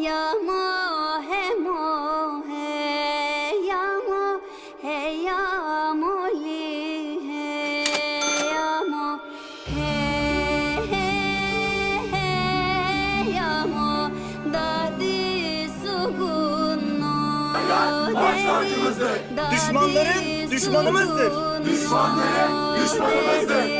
ya mohe. Düşmanların düşmanımızdır. Düşmanların düşmanımızdır.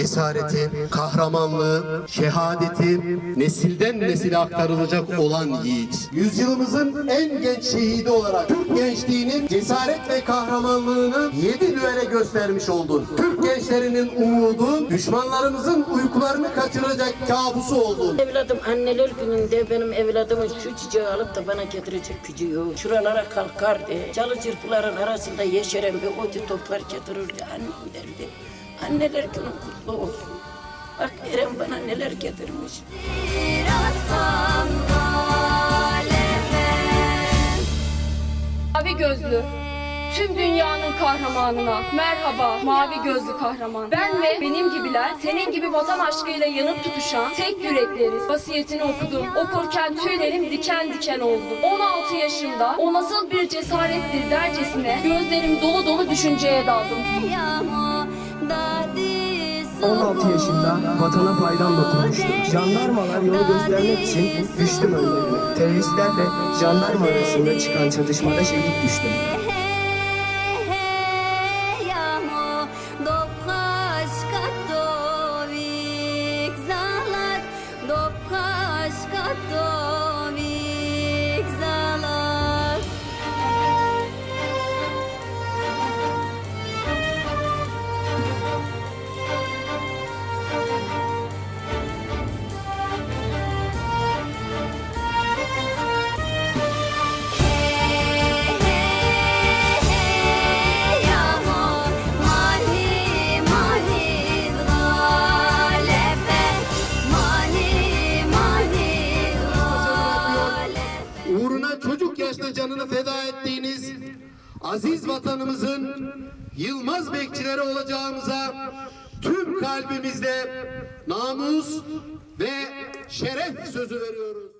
Cesareti, kahramanlığı, şehadeti nesilden nesile aktarılacak olan yiğit. Yüzyılımızın en genç şehidi olarak Türk gençliğinin cesaret ve kahramanlığını yedi düele göstermiş oldun. Türk gençlerinin umudu, düşmanlarımızın uykularını kaçıracak kabusu oldun. Evladım anneler gününde benim evladımın şu çiçeği alıp da bana getirecek gücü yok. Şuralara kalkardı. Çalı çırpıların arasında yeşeren bir oti toplar getirirdi. Annem derdi. Anneler günün kutlu olsun. Bak Eren bana neler getirmiş. Mavi gözlü. Tüm dünyanın kahramanına merhaba mavi gözlü kahraman. Ben ve benim gibiler senin gibi vatan aşkıyla yanıp tutuşan tek yürekleriz. Vasiyetini okudum. Okurken tüylerim diken diken oldu. 16 yaşımda o nasıl bir cesarettir dercesine gözlerim dolu dolu düşünceye daldım. Dadi 16 yaşında vatana faydam dokunmuştu. Jandarmalar yolu göstermek için düştüm önlerine. Teröristlerle jandarma arasında çıkan çatışmada şehit düştüm. Canını feda ettiğiniz aziz vatanımızın yılmaz bekçileri olacağımıza tüm kalbimizle namus ve şeref sözü veriyoruz.